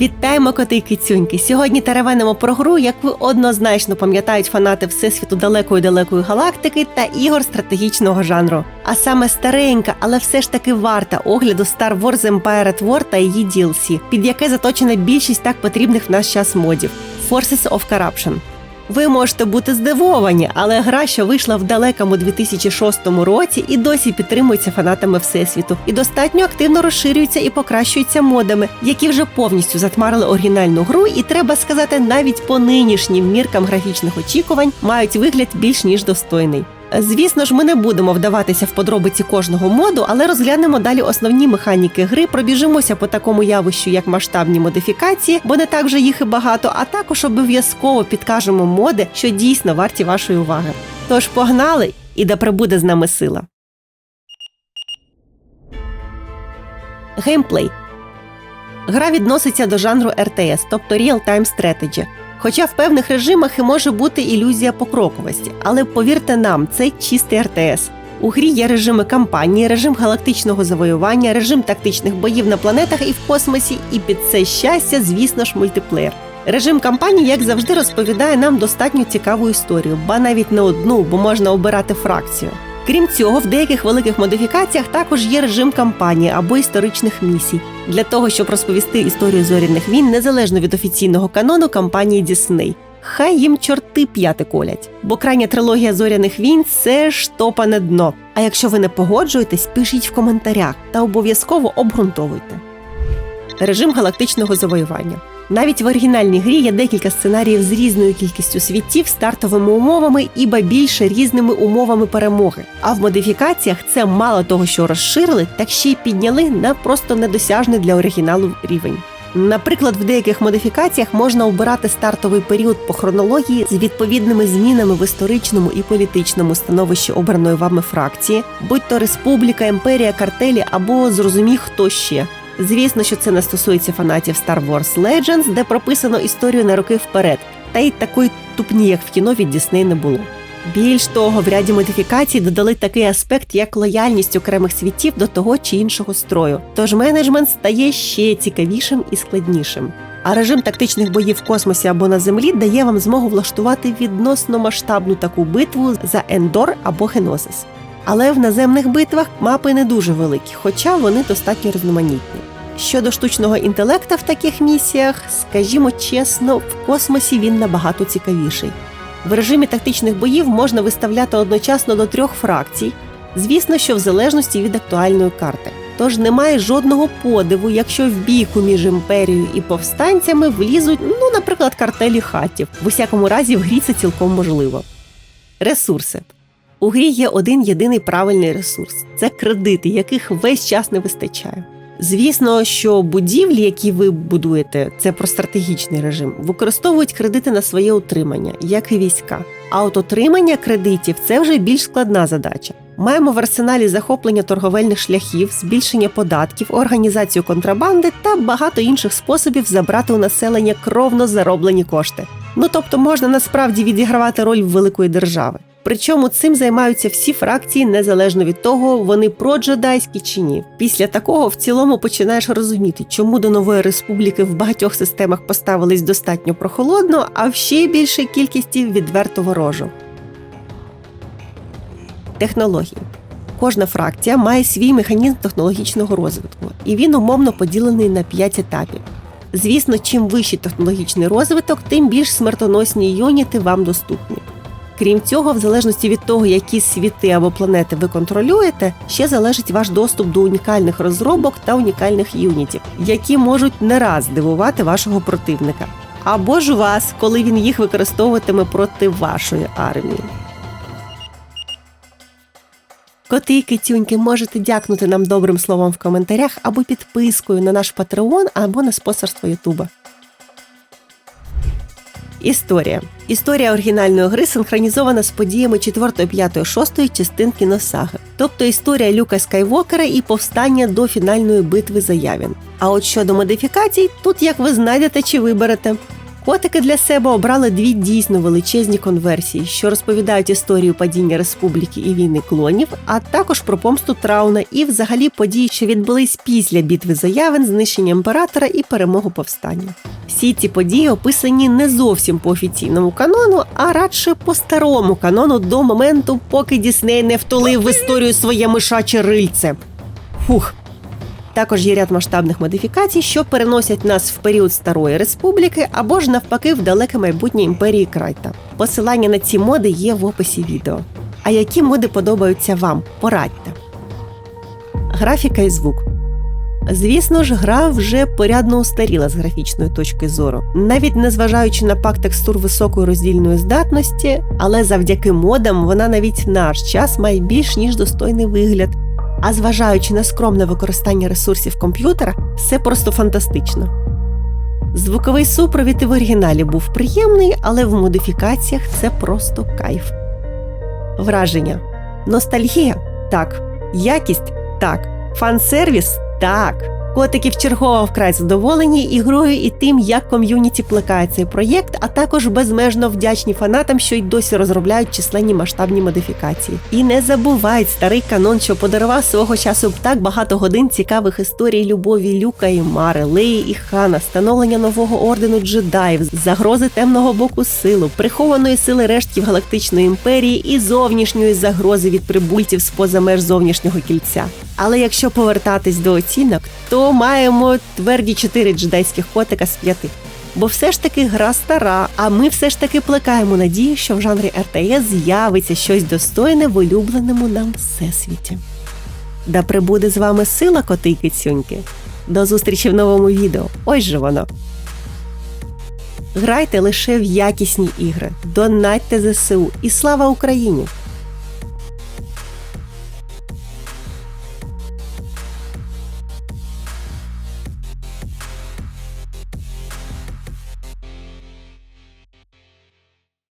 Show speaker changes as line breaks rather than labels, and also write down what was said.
Вітаємо коти й кицюньки! Сьогодні теревенимо про гру, як ви однозначно пам'ятають фанати всесвіту далекої далекої галактики та ігор стратегічного жанру. А саме старенька, але все ж таки варта огляду Star Wars Empire at War та її DLC, під яке заточена більшість так потрібних в наш час модів Forces of Corruption. Ви можете бути здивовані, але гра, що вийшла в далекому 2006 році, і досі підтримується фанатами всесвіту, і достатньо активно розширюється і покращується модами, які вже повністю затмарили оригінальну гру, і треба сказати, навіть по нинішнім міркам графічних очікувань мають вигляд більш ніж достойний. Звісно ж, ми не будемо вдаватися в подробиці кожного моду, але розглянемо далі основні механіки гри, пробіжимося по такому явищу, як масштабні модифікації, бо не так вже їх і багато, а також обов'язково підкажемо моди, що дійсно варті вашої уваги. Тож погнали і да прибуде з нами сила. Геймплей Гра відноситься до жанру RTS, тобто Real Time Strategy. Хоча в певних режимах і може бути ілюзія покроковості, але повірте нам, це чистий РТС. У грі є режими кампанії, режим галактичного завоювання, режим тактичних боїв на планетах і в космосі, і під це щастя, звісно ж, мультиплеєр. Режим кампанії, як завжди, розповідає нам достатньо цікаву історію, ба навіть не одну, бо можна обирати фракцію. Крім цього, в деяких великих модифікаціях також є режим кампанії або історичних місій для того, щоб розповісти історію зоряних війн незалежно від офіційного канону кампанії Дісней. Хай їм чорти п'яти колять, бо крайня трилогія зоряних війн це ж топане дно. А якщо ви не погоджуєтесь, пишіть в коментарях та обов'язково обґрунтовуйте. Режим галактичного завоювання. Навіть в оригінальній грі є декілька сценаріїв з різною кількістю світів, стартовими умовами і ба більше різними умовами перемоги. А в модифікаціях це мало того, що розширили, так ще й підняли на просто недосяжний для оригіналу рівень. Наприклад, в деяких модифікаціях можна обирати стартовий період по хронології з відповідними змінами в історичному і політичному становищі обраної вами фракції, будь то республіка, імперія, картелі або зрозумій хто ще. Звісно, що це не стосується фанатів Star Wars Legends, де прописано історію на роки вперед, та й такої тупні, як в кіно від Дісней, не було. Більш того, в ряді модифікацій додали такий аспект, як лояльність окремих світів до того чи іншого строю. Тож менеджмент стає ще цікавішим і складнішим. А режим тактичних боїв в космосі або на землі дає вам змогу влаштувати відносно масштабну таку битву за Ендор або Геносис. Але в наземних битвах мапи не дуже великі, хоча вони достатньо різноманітні. Щодо штучного інтелекта в таких місіях, скажімо чесно, в космосі він набагато цікавіший. В режимі тактичних боїв можна виставляти одночасно до трьох фракцій, звісно, що в залежності від актуальної карти. Тож немає жодного подиву, якщо в бійку між імперією і повстанцями влізуть, ну, наприклад, картелі хатів. В усякому разі, в грі це цілком можливо. Ресурси. У грі є один єдиний правильний ресурс це кредити, яких весь час не вистачає. Звісно, що будівлі, які ви будуєте, це про стратегічний режим, використовують кредити на своє утримання, як і війська. А от отримання кредитів це вже більш складна задача. Маємо в арсеналі захоплення торговельних шляхів, збільшення податків, організацію контрабанди та багато інших способів забрати у населення кровно зароблені кошти. Ну тобто можна насправді відігравати роль великої держави. Причому цим займаються всі фракції незалежно від того, вони проджедайські чи ні. Після такого в цілому починаєш розуміти, чому до нової республіки в багатьох системах поставились достатньо прохолодно, а в ще більшій кількості відверто ворожо. Технології. Кожна фракція має свій механізм технологічного розвитку, і він умовно поділений на 5 етапів. Звісно, чим вищий технологічний розвиток, тим більш смертоносні юніти вам доступні. Крім цього, в залежності від того, які світи або планети ви контролюєте, ще залежить ваш доступ до унікальних розробок та унікальних юнітів, які можуть не раз здивувати вашого противника, або ж вас, коли він їх використовуватиме проти вашої армії. Коти і китюньки можете дякнути нам добрим словом в коментарях або підпискою на наш Патреон або на спонсорство Ютуба. Історія. Історія оригінальної гри синхронізована з подіями 4, 5, 6 частин кіносаги, тобто історія Люка Скайвокера і повстання до фінальної битви за Явін. А от щодо модифікацій, тут як ви знайдете чи виберете. Котики для себе обрали дві дійсно величезні конверсії, що розповідають історію падіння республіки і війни клонів, а також про помсту Трауна і взагалі події, що відбулись після битви за Явен, знищення імператора і перемогу повстання. Всі ці події описані не зовсім по офіційному канону, а радше по старому канону до моменту, поки Дісней не втулив в історію своє мишаче рильце. Фух. Також є ряд масштабних модифікацій, що переносять нас в період Старої Республіки або ж навпаки в далеке майбутнє імперії Крайта. Посилання на ці моди є в описі відео. А які моди подобаються вам? Порадьте. Графіка і звук. Звісно ж, гра вже порядно устаріла з графічної точки зору, навіть незважаючи на пак текстур високої роздільної здатності, але завдяки модам вона навіть в наш час має більш ніж достойний вигляд. А зважаючи на скромне використання ресурсів комп'ютера, все просто фантастично. Звуковий супровід і в оригіналі був приємний, але в модифікаціях це просто кайф. Враження. Ностальгія так. Якість так. Фан-сервіс так. Котики вчергово вкрай задоволені ігрою і тим, як ком'юніті плекає цей проєкт, а також безмежно вдячні фанатам, що й досі розробляють численні масштабні модифікації. І не забувають старий канон, що подарував свого часу так багато годин цікавих історій любові Люка і Мари, Леї і Хана, становлення нового ордену джедаїв, загрози темного боку силу, прихованої сили рештків галактичної імперії і зовнішньої загрози від прибульців з поза меж зовнішнього кільця. Але якщо повертатись до оцінок, то маємо тверді 4 джедайських котика з 5. Бо все ж таки гра стара, а ми все ж таки плекаємо надію, що в жанрі РТС з'явиться щось достойне в улюбленому нам всесвіті. Да прибуде з вами сила коти й. До зустрічі в новому відео. Ось же воно. Грайте лише в якісні ігри, донатьте ЗСУ і слава Україні!